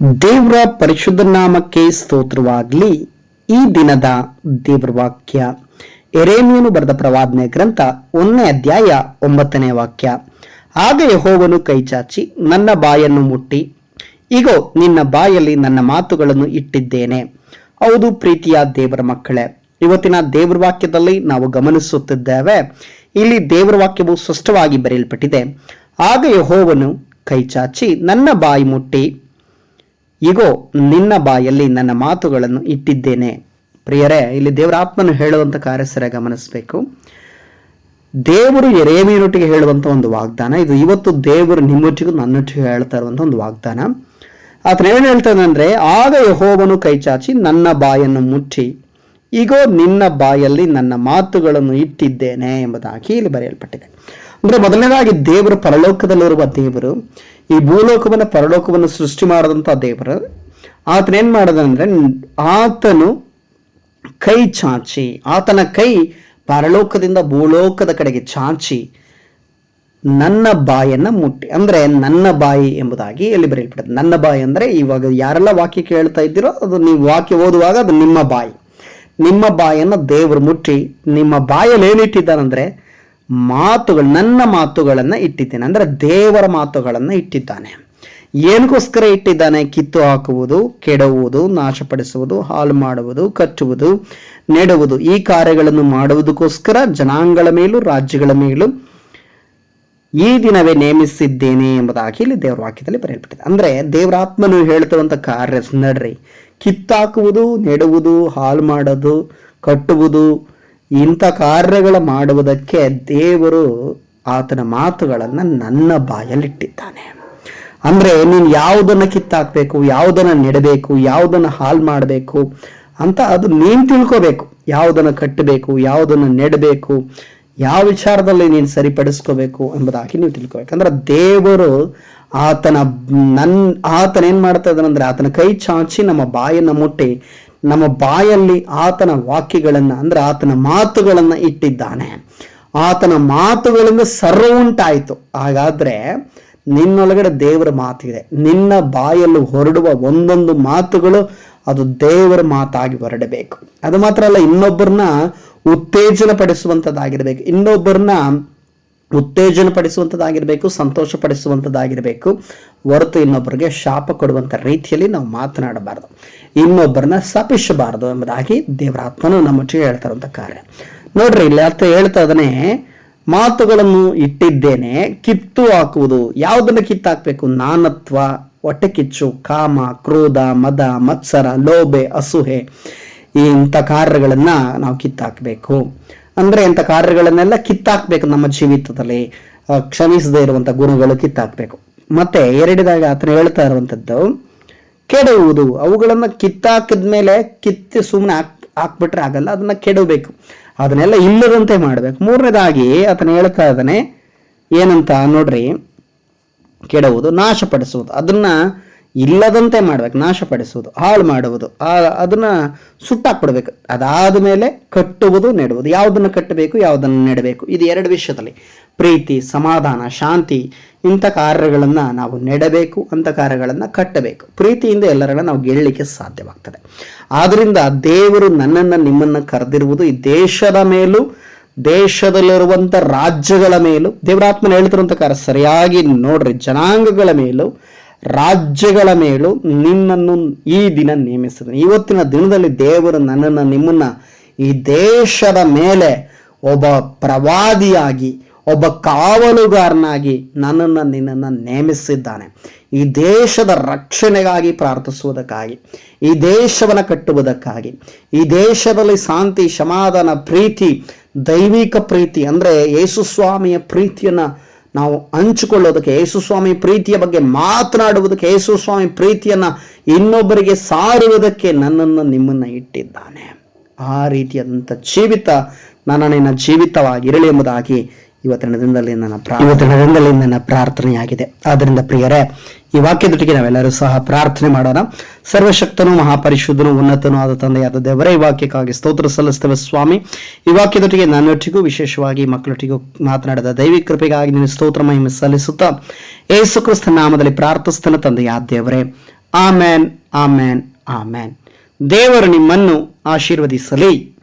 ದೇವರ ಪರಿಶುದ್ಧ ನಾಮಕ್ಕೆ ಸ್ತೋತ್ರವಾಗಲಿ ಈ ದಿನದ ದೇವರ ವಾಕ್ಯ. ಎರೇಮಿಯನು ಬರೆದ ಪ್ರವಾದನೆ ಗ್ರಂಥ ಒಂದನೇ ಅಧ್ಯಾಯ ಒಂಬತ್ತನೇ ವಾಕ್ಯ. ಆಗ ಯಹೋವನು ಕೈಚಾಚಿ, ನನ್ನ ಬಾಯನ್ನು ಮುಟ್ಟಿ, ಇಗೋ, ನಿನ್ನ ಬಾಯಲ್ಲಿ ನನ್ನ ಮಾತುಗಳನ್ನು ಇಟ್ಟಿದ್ದೇನೆ. ಹೌದು, ಪ್ರೀತಿಯ ದೇವರ ಮಕ್ಕಳೇ, ಇವತ್ತಿನ ದೇವರ ವಾಕ್ಯದಲ್ಲಿ ನಾವು ಗಮನಿಸುತ್ತಿದ್ದೇವೆ. ಇಲ್ಲಿ ದೇವರ ವಾಕ್ಯವು ಸ್ಪಷ್ಟವಾಗಿ ಬರೆಯಲ್ಪಟ್ಟಿದೆ. ಆಗ ಯಹೋವನು ಕೈಚಾಚಿ, ನನ್ನ ಬಾಯಿ ಮುಟ್ಟಿ ಇಗೋ, ನಿನ್ನ ಬಾಯಲ್ಲಿ ನನ್ನ ಮಾತುಗಳನ್ನು ಇಟ್ಟಿದ್ದೇನೆ. ಪ್ರಿಯರೇ, ಇಲ್ಲಿ ದೇವರ ಆತ್ಮನು ಹೇಳುವಂಥ ಕಾರ್ಯ ಸರಿಯಾಗಿ ಗಮನಿಸಬೇಕು. ದೇವರು ಎರೇಮಿಯನೊಟ್ಟಿಗೆ ಹೇಳುವಂಥ ಒಂದು ವಾಗ್ದಾನ, ಇದು ಇವತ್ತು ದೇವರು ನಿಮ್ಮೊಟ್ಟಿಗೂ ನನ್ನೊಟ್ಟಿಗೂ ಹೇಳ್ತಾ ಇರುವಂಥ ಒಂದು ವಾಗ್ದಾನ. ಆತನ ಏನು ಹೇಳ್ತಾನೆ ಅಂದ್ರೆ ಆಗ ಯಹೋವನು ಕೈಚಾಚಿ ನನ್ನ ಬಾಯನ್ನು ಮುಚ್ಚಿ ಈಗೋ ನಿನ್ನ ಬಾಯಲ್ಲಿ ನನ್ನ ಮಾತುಗಳನ್ನು ಇಟ್ಟಿದ್ದೇನೆ ಎಂಬುದಾಗಿ ಇಲ್ಲಿ ಬರೆಯಲ್ಪಟ್ಟಿದೆ. ಅಂದ್ರೆ ಮೊದಲನೇದಾಗಿ ದೇವರು ಪರಲೋಕದಲ್ಲಿರುವ ದೇವರು, ಈ ಭೂಲೋಕವನ್ನು ಪರಲೋಕವನ್ನು ಸೃಷ್ಟಿ ಮಾಡದಂತ ದೇವರು. ಆತನೇನ್ ಮಾಡದಂದ್ರೆ ಆತನು ಕೈ ಚಾಚಿ, ಆತನ ಕೈ ಪರಲೋಕದಿಂದ ಭೂಲೋಕದ ಕಡೆಗೆ ಚಾಚಿ, ನನ್ನ ಬಾಯನ್ನ ಮುಟ್ಟಿ. ಅಂದ್ರೆ ನನ್ನ ಬಾಯಿ ಎಂಬುದಾಗಿ ಎಲ್ಲಿ ಬರೆಯಲ್ಪಡುತ್ತೆ. ನನ್ನ ಬಾಯಿ ಅಂದ್ರೆ ಇವಾಗ ಯಾರೆಲ್ಲ ವಾಕ್ಯ ಕೇಳ್ತಾ ಇದ್ದೀರೋ ಅದು ನೀವು ವಾಕ್ಯ ಓದುವಾಗ ಅದು ನಿಮ್ಮ ಬಾಯಿ. ನಿಮ್ಮ ಬಾಯನ್ನ ದೇವರು ಮುಟ್ಟಿ, ನಿಮ್ಮ ಬಾಯಲ್ಲಿ ಏನಿಟ್ಟಿದ್ದಾನಂದ್ರೆ ಮಾತುಗಳು, ನನ್ನ ಮಾತುಗಳನ್ನು ಇಟ್ಟಿದ್ದೇನೆ. ಅಂದ್ರೆ ದೇವರ ಮಾತುಗಳನ್ನು ಇಟ್ಟಿದ್ದಾನೆ. ಏನಕ್ಕೋಸ್ಕರ ಇಟ್ಟಿದ್ದಾನೆ? ಕಿತ್ತು ಹಾಕುವುದು, ಕೆಡವುವುದು, ನಾಶಪಡಿಸುವುದು, ಹಾಲು ಮಾಡುವುದು, ಕಚ್ಚುವುದು, ನೆಡುವುದು. ಈ ಕಾರ್ಯಗಳನ್ನು ಮಾಡುವುದಕ್ಕೋಸ್ಕರ ಜನಾಂಗಗಳ ಮೇಲೂ, ರಾಜ್ಯಗಳ ಮೇಲೂ ಈ ದಿನವೇ ನೇಮಿಸಿದ್ದೇನೆ ಎಂಬುದಾಗಿ ಇಲ್ಲಿ ದೇವರ ವಾಕ್ಯದಲ್ಲಿ ಬರೆಯಲ್ಪಟ್ಟಿದೆ. ಅಂದ್ರೆ ದೇವರಾತ್ಮನು ಹೇಳ್ತಿರುವಂತ ಕಾರ್ಯ, ನಡ್ರಿ. ಕಿತ್ತಾಕುವುದು, ನೆಡುವುದು, ಹಾಲು ಮಾಡೋದು ಕಟ್ಟುವುದು ಇಂಥ ಕಾರ್ಯಗಳ ಮಾಡುವುದಕ್ಕೆ ದೇವರು ಆತನ ಮಾತುಗಳನ್ನು ನನ್ನ ಬಾಯಲ್ಲಿಟ್ಟಿದ್ದಾನೆ. ಅಂದರೆ ನೀನು ಯಾವುದನ್ನ ಕಿತ್ತಾಕಬೇಕು, ಯಾವುದನ್ನ ನೆಡಬೇಕು, ಯಾವುದನ್ನ ಹಾಳು ಮಾಡಬೇಕು ಅಂತ ಅದು ನೀನು ತಿಳ್ಕೋಬೇಕು. ಯಾವುದನ್ನು ಕಟ್ಟಬೇಕು, ಯಾವುದನ್ನು ನೆಡಬೇಕು, ಯಾವ ವಿಚಾರದಲ್ಲಿ ನೀನು ಸರಿಪಡಿಸ್ಕೋಬೇಕು ಎಂಬುದಾಗಿ ನೀವು ತಿಳ್ಕೋಬೇಕು. ಅಂದ್ರೆ ದೇವರು ಆತನ ನನ್ ಆತನ ಏನ್ ಮಾಡ್ತಾ ಇದ್ದಾನಂದ್ರೆ ಆತನ ಕೈ ಚಾಚಿ ನಮ್ಮ ಬಾಯನ್ನ ಮುಟ್ಟಿ ನಮ್ಮ ಬಾಯಲ್ಲಿ ಆತನ ವಾಕ್ಯಗಳನ್ನು, ಅಂದ್ರೆ ಆತನ ಮಾತುಗಳನ್ನು ಇಟ್ಟಿದ್ದಾನೆ. ಆತನ ಮಾತುಗಳಿಂದ ಸರ್ವ ಉಂಟಾಯಿತು. ಹಾಗಾದ್ರೆ ನಿನ್ನೊಳಗಡೆ ದೇವರ ಮಾತಿದೆ. ನಿನ್ನ ಬಾಯಲ್ಲಿ ಹೊರಡುವ ಒಂದೊಂದು ಮಾತುಗಳು ಅದು ದೇವರ ಮಾತಾಗಿ ಹೊರಡಬೇಕು. ಅದು ಮಾತ್ರ ಅಲ್ಲ, ಇನ್ನೊಬ್ಬರನ್ನ ಉತ್ತೇಜನ ಪಡಿಸುವಂಥದ್ದಾಗಿರ್ಬೇಕು ಇನ್ನೊಬ್ಬರನ್ನ ಉತ್ತೇಜನ ಪಡಿಸುವಂಥದ್ದಾಗಿರಬೇಕು ಸಂತೋಷ ಪಡಿಸುವಂಥದ್ದಾಗಿರ್ಬೇಕು ಹೊರತು ಇನ್ನೊಬ್ಬರಿಗೆ ಶಾಪ ಕೊಡುವಂಥ ರೀತಿಯಲ್ಲಿ ನಾವು ಮಾತನಾಡಬಾರದು. ಇನ್ನೊಬ್ಬರನ್ನ ಸಪಿಸಬಾರದು ಎಂಬುದಾಗಿ ದೇವರಾತ್ಮನು ನಮ್ಮ ಮುಚ್ಚಿ ಹೇಳ್ತಾರಂಥ ಕಾರ್ಯ. ನೋಡ್ರಿ, ಇಲ್ಲಿ ಅರ್ಥ ಹೇಳ್ತಾ ಇದನೆ ಮಾತುಗಳನ್ನು ಇಟ್ಟಿದ್ದೇನೆ, ಕಿತ್ತು ಹಾಕುವುದು. ಯಾವುದನ್ನು ಕಿತ್ತಾಕ್ಬೇಕು? ನಾನತ್ವ ಹೊಟ್ಟೆ ಕಿಚ್ಚು ಕಾಮ, ಕ್ರೋಧ, ಮದ, ಮತ್ಸರ, ಲೋಭೆ, ಅಸೂಹೆ. ಇಂಥ ಕಾರ್ಯಗಳನ್ನ ನಾವು ಕಿತ್ತಾಕ್ಬೇಕು. ಅಂದ್ರೆ ಇಂಥ ಕಾರ್ಯಗಳನ್ನೆಲ್ಲ ಕಿತ್ತಾಕ್ಬೇಕು ನಮ್ಮ ಜೀವಿತದಲ್ಲಿ ಕ್ಷಮಿಸದೆ ಇರುವಂತ ಗುಣಗಳು ಕಿತ್ತಾಕ್ಬೇಕು. ಮತ್ತೆ ಎರಡನೇದಾಗಿ ಆತನ ಹೇಳ್ತಾ ಇರುವಂತದ್ದು ಕೆಡುವುದು ಅವುಗಳನ್ನ ಕಿತ್ತಾಕಿದ ಮೇಲೆ ಕಿತ್ತಿ ಸುಮ್ಮನೆ ಹಾಕ್, ಹಾಕ್ಬಿಟ್ರೆ ಆಗಲ್ಲ, ಅದನ್ನ ಕೆಡಬೇಕು. ಅದನ್ನೆಲ್ಲ ಇಲ್ಲದಂತೆ ಮಾಡ್ಬೇಕು. ಮೂರನೇದಾಗಿ ಆತನ ಹೇಳ್ತಾ ಇದ್ದಾನೆ, ಏನಂತ ನೋಡ್ರಿ ಕೆಡುವುದು ನಾಶಪಡಿಸುವುದು. ಅದನ್ನ ಇಲ್ಲದಂತೆ ಮಾಡ್ಬೇಕು, ನಾಶಪಡಿಸುವುದು, ಹಾಳು ಮಾಡುವುದು, ಆ, ಅದನ್ನ ಸುಟ್ಟಾಕ್ಬಿಡ್ಬೇಕು. ಅದಾದ ಮೇಲೆ ಕಟ್ಟುವುದು, ನೆಡುವುದು. ಯಾವುದನ್ನು ಕಟ್ಟಬೇಕು, ಯಾವುದನ್ನು ನೆಡಬೇಕು? ಇದು ಎರಡು ವಿಷಯದಲ್ಲಿ. ಪ್ರೀತಿ, ಸಮಾಧಾನ, ಶಾಂತಿ, ಇಂಥ ಕಾರ್ಯಗಳನ್ನು ನಾವು ನೆಡಬೇಕು ಅಂತ ಕಾರ್ಯಗಳನ್ನು ಕಟ್ಟಬೇಕು. ಪ್ರೀತಿಯಿಂದ ಎಲ್ಲರನ್ನ ನಾವು ಗೆಲ್ಲಲಿಕ್ಕೆ ಸಾಧ್ಯವಾಗ್ತದೆ. ಆದ್ದರಿಂದ ದೇವರು ನನ್ನನ್ನು ನಿಮ್ಮನ್ನ ಕರೆದಿರುವುದು ಈ ದೇಶದ ಮೇಲೂ, ದೇಶದಲ್ಲಿರುವಂಥ ರಾಜ್ಯಗಳ ಮೇಲೂ, ದೇವರಾತ್ಮನ ಹೇಳ್ತಿರುವಂಥ ಕಾರ್ಯ ಸರಿಯಾಗಿ ನೋಡ್ರಿ, ಜನಾಂಗಗಳ ಮೇಲೂ ರಾಜ್ಯಗಳ ಮೇಲೂ ನಿನ್ನನ್ನು ಈ ದಿನ ನೇಮಿಸಿದ ಇವತ್ತಿನ ದಿನದಲ್ಲಿ ದೇವರು ನನ್ನನ್ನು ನಿಮ್ಮನ್ನ ಈ ದೇಶದ ಮೇಲೆ ಒಬ್ಬ ಪ್ರವಾದಿಯಾಗಿ, ಒಬ್ಬ ಕಾವಲುಗಾರನಾಗಿ ನನ್ನನ್ನು ನಿನ್ನನ್ನು ನೇಮಿಸಿದ್ದಾನೆ. ಈ ದೇಶದ ರಕ್ಷಣೆಗಾಗಿ ಪ್ರಾರ್ಥಿಸುವುದಕ್ಕಾಗಿ, ಈ ದೇಶವನ್ನು ಕಟ್ಟುವುದಕ್ಕಾಗಿ, ಈ ದೇಶದಲ್ಲಿ ಶಾಂತಿ, ಸಮಾಧಾನ, ಪ್ರೀತಿ, ದೈವಿಕ ಪ್ರೀತಿ, ಅಂದರೆ ಯೇಸು ಸ್ವಾಮಿಯ ಪ್ರೀತಿಯನ್ನ ನಾವು ಹಂಚಿಕೊಳ್ಳೋದಕ್ಕೆ ಯೇಸು ಸ್ವಾಮಿ ಪ್ರೀತಿಯ ಬಗ್ಗೆ ಮಾತನಾಡುವುದಕ್ಕೆ ಯೇಸು ಸ್ವಾಮಿ ಪ್ರೀತಿಯನ್ನ ಇನ್ನೊಬ್ಬರಿಗೆ ಸಾರುವುದಕ್ಕೆ ನನ್ನನ್ನು ನಿಮ್ಮನ್ನ ಇಟ್ಟಿದ್ದಾನೆ. ಆ ರೀತಿಯಾದಂಥ ಜೀವಿತ ನನ್ನ ನಿನ್ನ ಜೀವಿತವಾಗಿರಲಿ ಎಂಬುದಾಗಿ ಇವತ್ತಿನ ದಿನದಲ್ಲಿ ನನ್ನ ಇವತ್ತಿನ ದಿನದಲ್ಲಿ ನನ್ನ ಪ್ರಾರ್ಥನೆಯಾಗಿದೆ. ಆದ್ದರಿಂದ ಪ್ರಿಯರೇ, ಈ ವಾಕ್ಯದೊಟ್ಟಿಗೆ ನಾವೆಲ್ಲರೂ ಸಹ ಪ್ರಾರ್ಥನೆ ಮಾಡೋಣ. ಸರ್ವಶಕ್ತನು ಮಹಾಪರಿಶುದ್ಧನು ಉನ್ನತನೂ ಆದ ತಂದೆಯಾದ ದೇವರೇ, ಈ ವಾಕ್ಯಕ್ಕಾಗಿ ಸ್ತೋತ್ರ ಸಲ್ಲಿಸ್ತೇವೆ ಸ್ವಾಮಿ. ಈ ವಾಕ್ಯದೊಟ್ಟಿಗೆ ನನ್ನೊಟ್ಟಿಗೂ ವಿಶೇಷವಾಗಿ ಮಕ್ಕಳೊಟ್ಟಿಗೂ ಮಾತನಾಡಿದ ದೈವಿ ಕೃಪೆಗಾಗಿ ನೀನು ಸ್ತೋತ್ರ ಮಹಿಮೆ ಸಲ್ಲಿಸುತ್ತಾ ಯೇಸು ಕ್ರಿಸ್ತ ನಾಮದಲ್ಲಿ ಪ್ರಾರ್ಥಿಸ್ತನ ತಂದೆಯಾದ ದೇವರೇ. ಆಮೇನ್ ಆಮೇನ್ ಆಮೇನ್. ದೇವರು ನಿಮ್ಮನ್ನು ಆಶೀರ್ವದಿಸಲಿ.